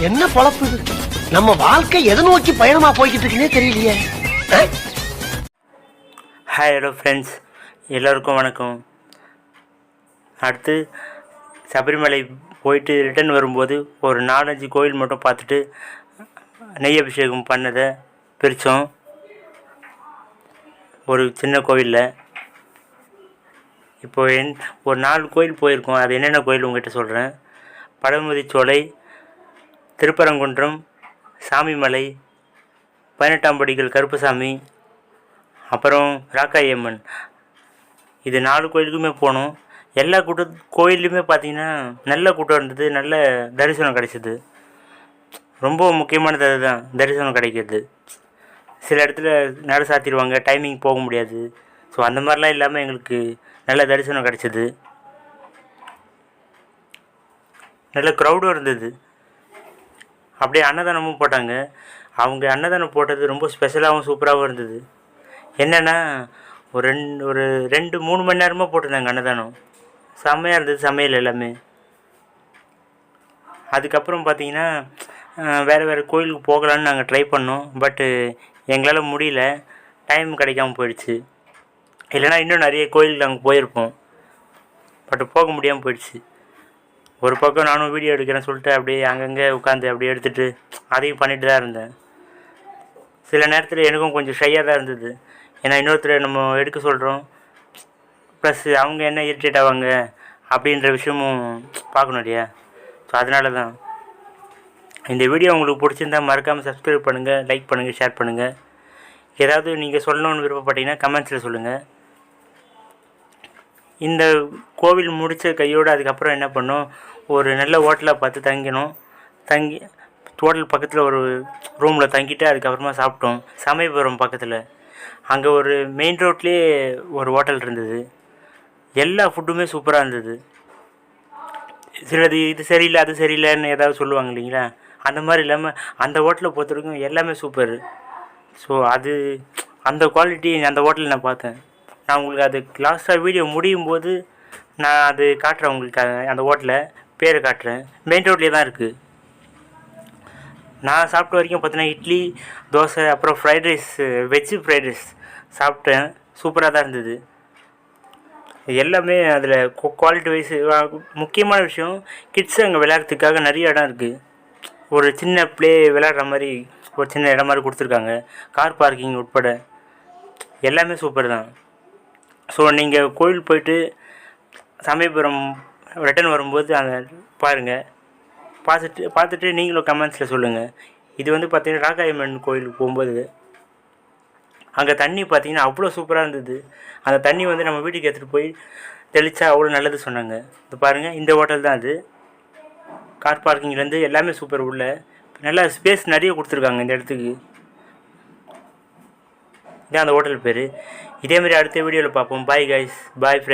என்ன பொழப்பு இது? நம்ம வாழ்க்கை எதை நோக்கி பயணமா போய்கிட்டு இருக்குன்னே தெரியலையே ஹாய் ஹலோ ஃப்ரெண்ட்ஸ் எல்லோருக்கும் வணக்கம். அடுத்து சபரிமலை போயிட்டு ரிட்டர்ன் வரும்போது ஒரு நாலஞ்சு கோயில் மட்டும் பார்த்துட்டு நெய் அபிஷேகம் பண்ணதை பிரித்தோம். ஒரு சின்ன கோயிலில். இப்போ என் ஒரு நாலு கோயில் போயிருக்கோம். அது என்னென்ன கோயில் உங்கள்கிட்ட சொல்கிறேன் பழமுதி சோலை திருப்பரங்குன்றம் சாமிமலை பதினெட்டாம் படிகள் கருப்பசாமி அப்புறம் ராக்காயம்மன். இது நாலு கோயிலுக்குமே போனோம். எல்லா கூட்ட கோயில்லையுமே பார்த்திங்கன்னா நல்ல கூட்டம் இருந்தது நல்ல தரிசனம் கிடைச்சிது. ரொம்ப முக்கியமானது அதுதான் தரிசனம் கிடைக்கிறது. சில இடத்துல நட சாத்திடுவாங்க டைமிங் போக முடியாது. ஸோ அந்த மாதிரிலாம் இல்லாமல் எங்களுக்கு நல்ல தரிசனம் கிடைச்சிது. நல்ல க்ரௌடும் இருந்தது. அப்படியே அன்னதானமும் போட்டாங்க. அவங்க அன்னதானம் போட்டது ரொம்ப ஸ்பெஷலாகவும் சூப்பராகவும் இருந்தது. என்னென்னா ஒரு ரெண்டு ஒரு ரெண்டு மூணு மணி நேரமாக போட்டிருந்தாங்க அன்னதானம். செம்மையாக இருந்தது சமையல் எல்லாமே. அதுக்கப்புறம் பார்த்தீங்கன்னா வேறு வேறு கோயிலுக்கு போகலான்னு நாங்கள் ட்ரை பண்ணோம். பட்டு எங்களால் முடியல. டைம் கிடைக்காம போயிடுச்சு. இல்லைன்னா இன்னும் நிறைய கோயிலுக்கு நாங்கள் போயிருப்போம். பட் போக முடியாமல் போயிடுச்சு. ஒரு பக்கம் நானும் வீடியோ எடுக்கிறேன்னு சொல்லிட்டு அப்படியே அங்கங்கே உட்காந்து அப்படியே எடுத்துகிட்டு அதையும் பண்ணிட்டு தான் இருந்தேன். சில நேரத்தில் எனக்கும் கொஞ்சம் ஷையாக தான் இருந்தது. ஏன்னா இன்னொருத்தர் நம்ம எடுக்க சொல்கிறோம் ப்ளஸ் அவங்க என்ன இரிட்டேட் ஆவாங்க அப்படின்ற விஷயமும் பார்க்கணும் இல்லையா? ஸோ அதனால தான். இந்த வீடியோ உங்களுக்கு பிடிச்சிருந்தா மறக்காமல் சப்ஸ்கிரைப் பண்ணுங்கள் லைக் பண்ணுங்கள் ஷேர் பண்ணுங்கள் ஏதாவது நீங்கள் சொல்லணும்னு விருப்பப்பட்டீங்கன்னா கமெண்ட்ஸில் சொல்லுங்கள் இந்த கோவில் முடித்த கையோடு அதுக்கப்புறம் என்ன பண்ணும் ஒரு நல்ல ஹோட்டலாக பார்த்து தங்கினோம். தங்கி ஹோட்டல் பக்கத்தில் ஒரு ரூமில் தங்கிட்டு அதுக்கப்புறமா சாப்பிட்டோம். சமயபுரம் பக்கத்தில். அங்கே ஒரு மெயின் ரோட்லேயே ஒரு ஹோட்டல் இருந்தது. எல்லா ஃபுட்டுமே சூப்பராக இருந்தது. சிலது இது சரியில்லை அது சரியில்லைன்னு ஏதாவது சொல்லுவாங்க இல்லைங்களா? அந்த மாதிரி இல்லாமல் அந்த ஹோட்டலை பொறுத்த வரைக்கும் எல்லாமே சூப்பர் ஸோ அது அந்த குவாலிட்டி அந்த ஹோட்டலில் நான் பார்த்தேன். நான் உங்களுக்கு அது லாஸ்ட்டாக வீடியோ முடியும் போது நான் அது காட்டுறேன் உங்களுக்கு அந்த ஹோட்டலை பேரை காட்டுறேன். மெயின் ரோட்லேயே தான் இருக்குது நான் சாப்பிட்ட வரைக்கும் பார்த்தீங்கன்னா இட்லி தோசை அப்புறம் fried rice veg fried rice சாப்பிட்டேன். சூப்பராக தான் இருந்தது. எல்லாமே அதில் குவாலிட்டி வைஸ் முக்கியமான விஷயம் கிட்ஸ் அங்கே விளையாடுறதுக்காக நிறைய இடம் இருக்குது ஒரு சின்ன ப்ளே விளையாடுற மாதிரி ஒரு சின்ன இடம் மாதிரி கொடுத்துருக்காங்க. கார் பார்க்கிங் உட்பட. எல்லாமே சூப்பர் தான். ஸோ நீங்கள் கோயில் போயிட்டு சமயபுரம் ரிட்டர்ன் வரும்போது அதை பாருங்கள் பார்த்துட்டு பார்த்துட்டு நீங்களும் கமெண்ட்ஸில் சொல்லுங்கள் இது வந்து பார்த்திங்கன்னா ராகாயம்மன் கோயிலுக்கு போகும்போது அங்கே தண்ணி பார்த்தீங்கன்னா அவ்வளோ சூப்பராக இருந்தது. அந்த தண்ணி வந்து நம்ம வீட்டுக்கு எடுத்துகிட்டு போய் தெளித்தா அவ்வளோ நல்லது சொன்னாங்க. இது பாருங்கள் இந்த ஹோட்டல் தான் அது. கார் பார்க்கிங்லேருந்து எல்லாமே சூப்பர் உள்ள. நல்லா ஸ்பேஸ் நிறைய கொடுத்துருக்காங்க இந்த இடத்துக்கு. இதான் அந்த ஹோட்டல் பேர். இதேமாரி அடுத்த வீடியோவில் பார்ப்போம். Bye guys bye friend